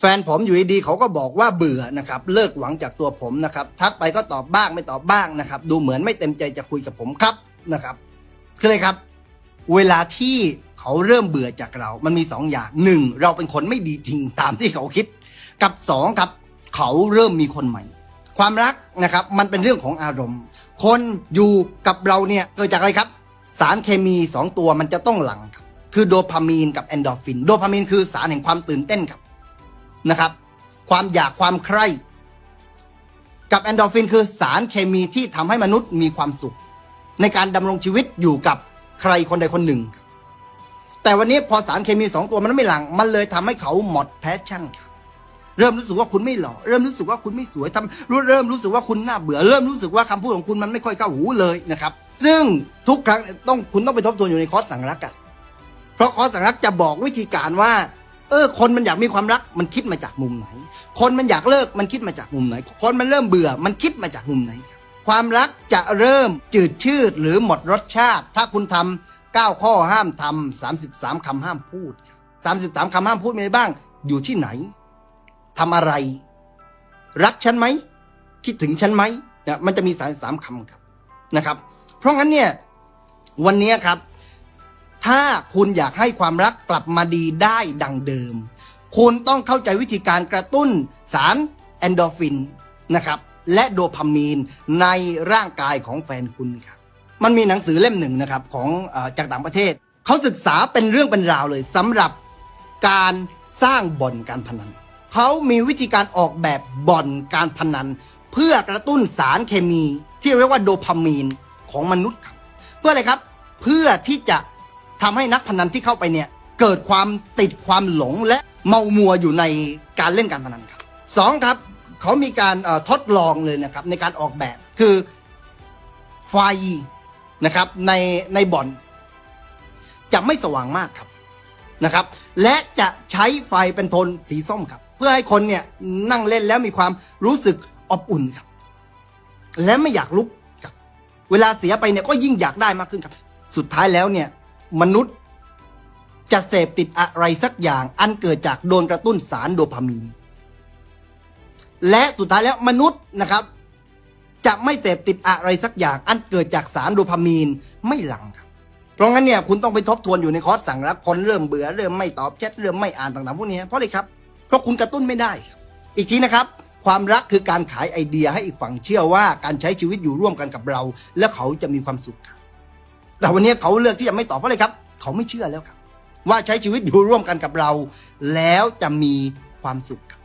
แฟนผมอยู่ดีๆเขาก็บอกว่าเบื่อนะครับเลิกหวังจากตัวผมนะครับทักไปก็ตอบบ้างไม่ตอบบ้างนะครับ ดูเหมือนไม่เต็มใจจะคุยกับผมครับนะครับคืออะไรครับ เวลาที่เขาเริ่มเบื่อจากเรา มันมีสองอย่างหนึ่งเราเป็นคนไม่ดีจริงตามที่เขาคิด กับสองครับเขาเริ่มมีคนใหม่ ความรักนะครับ มันเป็นเรื่องของอารมณ์ คนอยู่กับเราเนี่ยเกิดจากอะไรครับ สารเคมีสองตัวมันจะต้องหลังครับคือโดพามีนกับแอนโดรฟิน โดพามีนคือสารแห่งความตื่นเต้นครับ นะครับ ความอยากความใคร่ กับแอนโดรฟินคือสารเคมีที่ทำให้มนุษย์มีความสุข ในการดำรงชีวิตอยู่กับใครคนใดคนหนึ่ง แต่วันนี้พอสารเคมีสองตัวมันไม่หลัง มันเลยทำให้เขาหมดแพชชั่นครับเริ่มรู้สึกว่าคุณไม่หล่อ เริ่มรู้สึกว่าคุณไม่สวยทำรู้เริ่มรู้สึกว่าคุณน่าเบื่อ เริ่มรู้สึกว่าคำพูดของคุณมันไม่ค่อยเข้าหูเลยนะครับ ซึ่งทุกครั้งต้องคุณต้องไปทบทวนอยู่ในคอร์สสังรักอะเพราะคอร์สสังรักจะบอกวิธีการว่า เออ คนมันอยากมีความรักมันคิดมาจากมุมไหน คนมันอยากเลิกมันคิดมาจากมุมไหน คนมันเริ่มเบื่อมันคิดมาจากมุมไหน ความรักจะเริ่มจืดชืดหรือหมดรสชาติ ถ้าคุณทำเก้าข้อห้ามทำสามสิบสามคำห้ามพูดสามสิบสามคำห้ามพูดมีอะไรบ้าง อยู่ที่ไหนทำอะไร รักฉันไหมคิดถึงฉันไหมเนี่ยมันจะมีสามสามคำครับนะครับ เพราะงั้นเนี่ยวันนี้ครับ ถ้าคุณอยากให้ความรักกลับมาดีได้ดังเดิม คุณต้องเข้าใจวิธีการกระตุ้นสารแอนโดรฟินนะครับและโดพามีนในร่างกายของแฟนคุณครับมันมีหนังสือเล่มหนึ่งนะครับของอจากต่างประเทศ เขาศึกษาเป็นเรื่องเป็นราวเลยสำหรับการสร้างบ่อนการพนัน เขามีวิธีการออกแบบบ่อนการพนัน เพื่อกระตุ้นสารเคมีที่เรียกว่าโดพามีนของมนุษย์ครับ เพื่ออะไรครับเพื่อที่จะ ทำให้นักพนันที่เข้าไปเนี่ยเกิดความติดความหลงและเมามัวอยู่ในการเล่นการพนันครับสองครับเขามีการทดลองเลยนะครับในการออกแบบคือไฟนะครับในในบ่อน จะไม่สว่างมากครับนะครับ และจะใช้ไฟเป็นโทนสีส้มครับ เพื่อให้คนเนี่ยนั่งเล่นแล้วมีความรู้สึกอบอุ่นครับ และไม่อยากลุกครับ เวลาเสียไปเนี่ยก็ยิ่งอยากได้มากขึ้นครับ สุดท้ายแล้วเนี่ย มนุษย์จะเสพติดอะไรสักอย่าง อันเกิดจากโดนกระตุ้นสารโดพามีน และสุดท้ายแล้วมนุษย์นะครับ จะไม่เสพติดอะไรสักอย่าง อันเกิดจากสารโดพามีนไม่หลังครับ เพราะงั้นเนี่ยคุณต้องไปทบทวนอยู่ในคอร์สสั่งรักคนเริ่มเบื่อเริ่มไม่ตอบแชทเริ่มไม่อ่านต่างๆพวกนี้เพราะอะไรครับเพราะคุณกระตุ้นไม่ได้ อีกทีนะครับ ความรักคือการขายไอเดียให้อีกฝั่งเชื่อว่าการใช้ชีวิตอยู่ร่วมกันกับเรา และเขาจะมีความสุขครับ แต่วันนี้เขาเลือกที่จะไม่ตอบเพราะอะไรครับ เขาไม่เชื่อแล้วครับ ว่าใช้ชีวิตอยู่ร่วมกันกับเรา แล้วจะมีความสุขครับ